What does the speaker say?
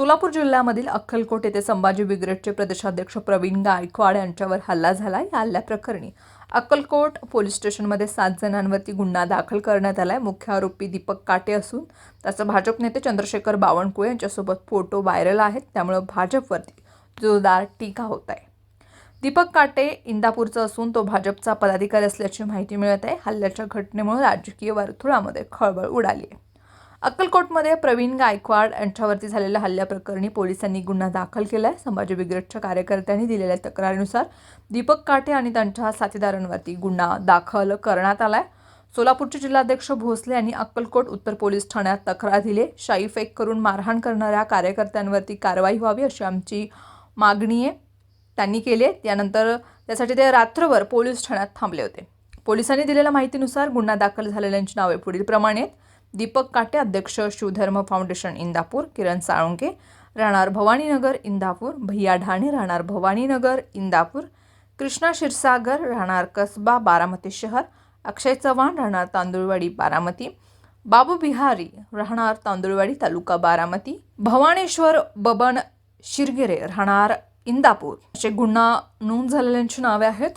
सोलापूर जिल्ह्यामधील अक्कलकोट येथे संभाजी ब्रिगेडचे प्रदेशाध्यक्ष प्रवीण गायकवाड यांच्यावर हल्ला झाला. या हल्ल्याप्रकरणी अक्कलकोट पोलीस स्टेशनमध्ये सात जणांवरती गुन्हा दाखल करण्यात आलाय. मुख्य आरोपी दीपक काटे असून त्याचं भाजप नेते चंद्रशेखर बावनकुळे यांच्यासोबत फोटो व्हायरल आहेत. त्यामुळं भाजपवरती जोरदार टीका होत आहे. दीपक काटे इंदापूरचा असून तो भाजपचा पदाधिकारी असल्याची माहिती मिळत आहे. हल्ल्याच्या घटनेमुळे राजकीय वर्तुळामध्ये खळबळ उडाली आहे. अक्कलकोटमध्ये प्रवीण गायकवाड यांच्यावरती झालेल्या हल्ल्याप्रकरणी पोलिसांनी गुन्हा दाखल केला आहे संभाजी ब्रिगेडच्या कार्यकर्त्यांनी दिलेल्या तक्रारीनुसार दीपक काटे आणि त्यांच्या साथीदारांवरती गुन्हा दाखल करण्यात आलाय. सोलापूरचे जिल्हाध्यक्ष भोसले यांनी अक्कलकोट उत्तर पोलीस ठाण्यात तक्रार दिली शाई फेक करून मारहाण करणाऱ्या कार्यकर्त्यांवरती कारवाई व्हावी अशी आमची मागणी आहे. त्यांनी केली आहे. त्यानंतर त्यासाठी ते रात्रभर पोलीस ठाण्यात थांबले होते. पोलिसांनी दिलेल्या माहितीनुसार गुन्हा दाखल झालेल्यांची नावे पुढीलप्रमाणे आहेत. दीपक काटे अध्यक्ष शिवधर्म फाउंडेशन इंदापूर किरण साळुंके राहणार भवानीनगर इंदापूर भैया ढाणे राहणार भवानीनगर इंदापूर कृष्णा क्षीरसागर राहणार कसबा बारामती शहर अक्षय चव्हाण राहणार तांदुळवाडी बारामती बाबू बिहारी राहणार तांदुळवाडी तालुका बारामती भवानेश्वर बबन शिरगिरे राहणार इंदापूर. असे गुन्हा नोंद झालेल्यांची नावे आहेत.